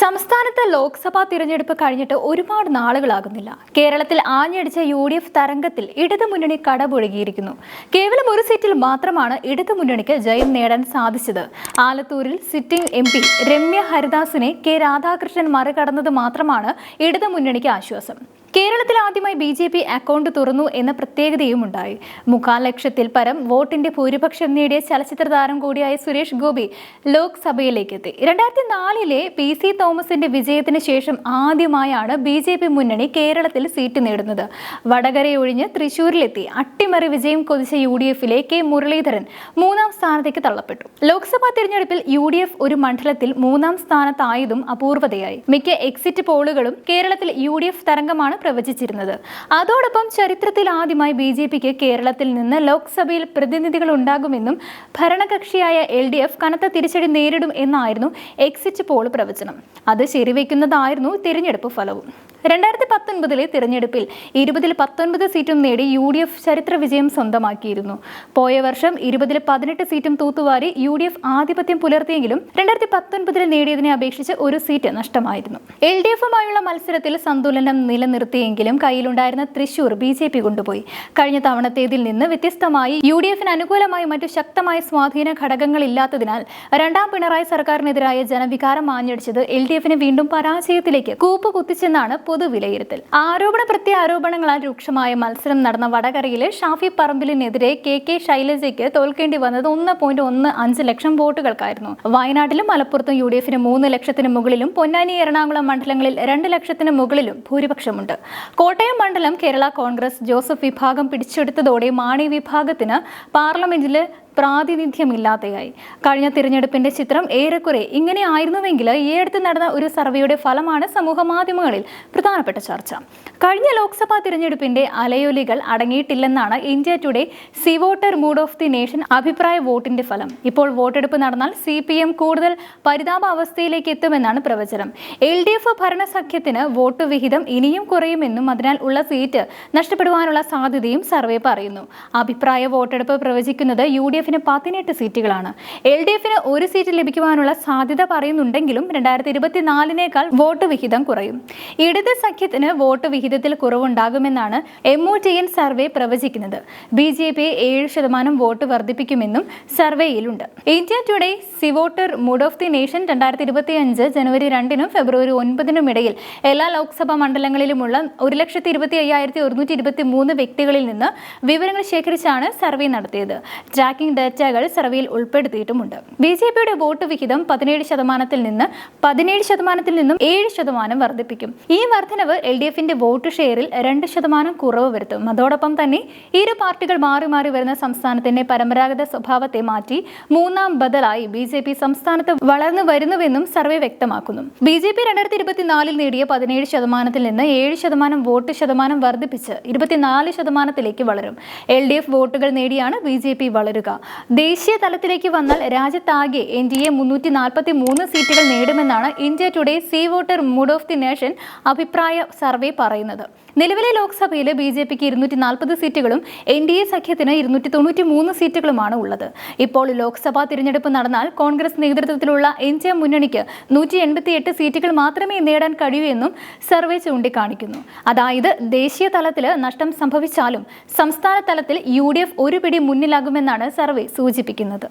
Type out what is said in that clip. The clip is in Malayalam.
സംസ്ഥാനത്ത് ലോക്സഭാ തിരഞ്ഞെടുപ്പ് കഴിഞ്ഞിട്ട് ഒരുപാട് നാളുകളാകുന്നില്ല. കേരളത്തിൽ ആഞ്ഞടിച്ച യു ഡി എഫ് തരംഗത്തിൽ ഇടതുമുന്നണി കടപുഴകിയിരിക്കുന്നു. കേവലം ഒരു സീറ്റിൽ മാത്രമാണ് ഇടതുമുന്നണിക്ക് ജയം നേടാൻ സാധിച്ചത്. ആലത്തൂരിൽ സിറ്റിംഗ് എം പി രമ്യ ഹരിദാസിനെ കെ രാധാകൃഷ്ണൻ മറികടന്നത് മാത്രമാണ് ഇടതുമുന്നണിക്ക് ആശ്വാസം. കേരളത്തിൽ ആദ്യമായി ബി ജെ പി അക്കൗണ്ട് തുറന്നു എന്ന പ്രത്യേകതയും ഉണ്ടായി. മുക്കാൽ ലക്ഷത്തിൽ പരം വോട്ടിന്റെ ഭൂരിപക്ഷം നേടിയ ചലച്ചിത്ര താരം കൂടിയായ സുരേഷ് ഗോപി ലോക്സഭയിലേക്ക് എത്തി. രണ്ടായിരത്തി നാലിലെ പി സി തോമസിന്റെ വിജയത്തിന് ശേഷം ആദ്യമായാണ് ബി ജെ പി മുന്നണി കേരളത്തിൽ സീറ്റ് നേടുന്നത്. വടകരയൊഴിഞ്ഞ് തൃശൂരിലെത്തി. അട്ടിമറി വിജയം കൊതിച്ച യു ഡി എഫിലെ കെ മുരളീധരൻ മൂന്നാം സ്ഥാനത്തേക്ക് തള്ളപ്പെട്ടു. ലോക്സഭാ തിരഞ്ഞെടുപ്പിൽ യു ഡി എഫ് ഒരു മണ്ഡലത്തിൽ മൂന്നാം സ്ഥാനത്തായതും അപൂർവതയായി. മിക്ക എക്സിറ്റ് പോളുകളും കേരളത്തിൽ യു ഡി എഫ് തരംഗമാണ് പ്രവചിച്ചിരുന്നത്. അതോടൊപ്പം ചരിത്രത്തിൽ ആദ്യമായി ബി ജെ പിക്ക് കേരളത്തിൽ നിന്ന് ലോക്സഭയിൽ പ്രതിനിധികൾ ഉണ്ടാകുമെന്നും ഭരണകക്ഷിയായ എൽ ഡി എഫ് കനത്ത തിരിച്ചടി നേരിടും എന്നായിരുന്നു എക്സിറ്റ് പോൾ പ്രവചനം. അത് ശരിവെക്കുന്നതായിരുന്നു തിരഞ്ഞെടുപ്പ് ഫലവും. രണ്ടായിരത്തി പത്തൊൻപതിലെ തിരഞ്ഞെടുപ്പിൽ ഇരുപതിൽ പത്തൊൻപത് സീറ്റും നേടി യു ഡി എഫ് ചരിത്ര വിജയം സ്വന്തമാക്കിയിരുന്നു. പോയ വർഷം ഇരുപതിൽ പതിനെട്ട് സീറ്റും തൂത്തുവാരി യു ഡി എഫ് ആധിപത്യം പുലർത്തിയെങ്കിലും രണ്ടായിരത്തി പത്തൊൻപതിൽ നേടിയതിനെ അപേക്ഷിച്ച് ഒരു സീറ്റ് നഷ്ടമായിരുന്നു. എൽ ഡി എഫുമായുള്ള മത്സരത്തിൽ സന്തുലനം നിലനിർത്തിയെങ്കിലും കയ്യിലുണ്ടായിരുന്ന തൃശൂർ ബി ജെ പി കൊണ്ടുപോയി. കഴിഞ്ഞ തവണത്തേതിൽ നിന്ന് വ്യത്യസ്തമായി യു ഡി എഫിന് അനുകൂലമായി മറ്റു ശക്തമായ സ്വാധീന ഘടകങ്ങളില്ലാത്തതിനാൽ രണ്ടാം പിണറായി സർക്കാരിനെതിരായ ജനവികാരം ആഞ്ഞടിച്ചത് എൽ ഡി എഫിനെ വീണ്ടും പരാജയത്തിലേക്ക് കൂപ്പ് കുത്തിച്ചെന്നാണ് പൊതുവിലയിരുത്തൽ. ആരോപണ പ്രത്യാരോപണങ്ങളാൽ രൂക്ഷമായ മത്സരം നടന്ന വടകരയിലെ ഷാഫി പറമ്പിലിനെതിരെ കെ കെ ശൈലജയ്ക്ക് തോൽക്കേണ്ടി വന്നത് ഒന്ന് പോയിന്റ് ഒന്ന് അഞ്ച് ലക്ഷം വോട്ടുകൾക്കായിരുന്നു. വയനാട്ടിലും മലപ്പുറത്തും യു ഡി എഫിന് മൂന്ന് ലക്ഷത്തിന് മുകളിലും പൊന്നാനി എറണാകുളം മണ്ഡലങ്ങളിൽ രണ്ട് ലക്ഷത്തിന് മുകളിലും ഭൂരിപക്ഷമുണ്ട്. കോട്ടയം മണ്ഡലം കേരള കോൺഗ്രസ് ജോസഫ് വിഭാഗം പിടിച്ചെടുത്തതോടെ മാണി വിഭാഗത്തിന് പാർലമെന്റിൽ പ്രാതിനിധ്യമില്ലാതെയായി. കഴിഞ്ഞ തിരഞ്ഞെടുപ്പിന്റെ ചിത്രം ഏറെക്കുറെ ഇങ്ങനെ ആയിരുന്നുവെങ്കിൽ ഈയടുത്ത് നടന്ന ഒരു സർവേയുടെ ഫലമാണ് സമൂഹ മാധ്യമങ്ങളിൽ പ്രധാനപ്പെട്ട ചർച്ച. കഴിഞ്ഞ ലോക്സഭാ തിരഞ്ഞെടുപ്പിന്റെ അലയൊലികൾ അടങ്ങിയിട്ടില്ലെന്നാണ് India today C voter mood of the nation അഭിപ്രായ വോട്ടിന്റെ ഫലം. ഇപ്പോൾ വോട്ടെടുപ്പ് നടന്നാൽ സി പി എം കൂടുതൽ പരിതാപാവസ്ഥയിലേക്ക് എത്തുമെന്നാണ് പ്രവചനം. എൽ ഡി എഫ് ഭരണസഖ്യത്തിന് വോട്ട് വിഹിതം ഇനിയും കുറയുമെന്നും അതിനാൽ ഉള്ള സീറ്റ് നഷ്ടപ്പെടുവാനുള്ള സാധ്യതയും സർവേ പറയുന്നു. അഭിപ്രായ വോട്ടെടുപ്പ് പ്രവചിക്കുന്നത് യു ഡി എഫിന് പതിനെട്ട് സീറ്റുകളാണ്. എൽ ഡി എഫിന് ഒരു സീറ്റ് ലഭിക്കുവാനുള്ള സാധ്യത പറയുന്നുണ്ടെങ്കിലും രണ്ടായിരത്തി ഇരുപത്തിനാലിനേക്കാൾ വോട്ട് വിഹിതം കുറയും. ഇടത് സഖ്യത്തിന് വോട്ട് വിഹിതത്തിൽ കുറവുണ്ടാകുമെന്നാണ് M O T N survey പ്രവചിക്കുന്നത്. ബി ജെ പി ഏഴ് ശതമാനം വോട്ട് വർദ്ധിപ്പിക്കുമെന്നും സർവേയിലുണ്ട്. India Today C voter mood of the nation രണ്ടായിരത്തി ഇരുപത്തി അഞ്ച് ജനുവരി രണ്ടിനും ഫെബ്രുവരി ഒൻപതിനും ഇടയിൽ എല്ലാ ലോക്സഭാ മണ്ഡലങ്ങളിലുമുള്ള ഒരു ലക്ഷത്തി ഇരുപത്തി അയ്യായിരത്തി ഒരുന്നൂറ്റി ഇരുപത്തി മൂന്ന് വ്യക്തികളിൽ നിന്ന് വിവരങ്ങൾ ശേഖരിച്ചാണ് സർവേ നടത്തിയത്. ട്രാക്കിംഗ് ഡാറ്റകൾ സർവേയിൽ ഉൾപ്പെടുത്തിയിട്ടുമുണ്ട്. ബി ജെ പിയുടെ വോട്ട് വിഹിതം പതിനേഴ് ശതമാനത്തിൽ നിന്ന് പതിനേഴ് ശതമാനത്തിൽ നിന്നും ഏഴ് ശതമാനം വർദ്ധിപ്പിക്കും. ഈ വർധനവ് എൽ ഡി എഫിന്റെ വോട്ട് ഷെയറിൽ രണ്ട് ശതമാനം കുറവ് വരുത്തും. അതോടൊപ്പം തന്നെ ഇരു പാർട്ടികൾ മാറി മാറി വരുന്ന സംസ്ഥാനത്തിന്റെ പരമ്പരാഗത സ്വഭാവത്തെ മാറ്റി മൂന്നാം ബദലായി ബി ജെ പി സംസ്ഥാനത്ത് വളർന്നു വരുന്നുവെന്നും സർവേ വ്യക്തമാക്കുന്നു. ബി ജെ പി രണ്ടായിരത്തി ഇരുപത്തിനാലിൽ നേടിയ പതിനേഴ് ശതമാനത്തിൽ നിന്ന് ഏഴ് ശതമാനം വോട്ട് ശതമാനം വർദ്ധിപ്പിച്ച് ഇരുപത്തിനാല് ശതമാനത്തിലേക്ക് വളരും. എൽ ഡി എഫ് വോട്ടുകൾ നേടിയാണ് ബി ജെ പി വളരുക. ദേശീയ തലത്തിലേക്ക് വന്നാൽ രാജ്യത്താകെ എൻ ഡി എ മുന്നൂറ്റി നാൽപ്പത്തി മൂന്ന് സീറ്റുകൾ നേടുമെന്നാണ് India Today C voter mood of the nation അഭിപ്രായ സർവേ പറയുന്നത്. നിലവിലെ ലോക്സഭയിൽ ബി ജെ പിക്ക് ഇരുന്നൂറ്റി നാൽപ്പത് സീറ്റുകളും എൻ ഡി എ സഖ്യത്തിന് ഇരുന്നൂറ്റി തൊണ്ണൂറ്റി മൂന്ന് സീറ്റുകളുമാണ് ഉള്ളത്. ഇപ്പോൾ ലോക്സഭാ തിരഞ്ഞെടുപ്പ് നടന്നാൽ കോൺഗ്രസ് നേതൃത്വത്തിലുള്ള എൻ ജെ മുന്നണിക്ക് നൂറ്റി എൺപത്തി എട്ട് സീറ്റുകൾ മാത്രമേ നേടാൻ കഴിയൂ എന്നും സർവേ ചൂണ്ടിക്കാണിക്കുന്നു. അതായത് ദേശീയ തലത്തിൽ നഷ്ടം സംഭവിച്ചാലും സംസ്ഥാന തലത്തിൽ യു ഡി എഫ് ഒരു പിടി മുന്നിലാകുമെന്നാണ് സർവേ സൂചിപ്പിക്കുന്നത്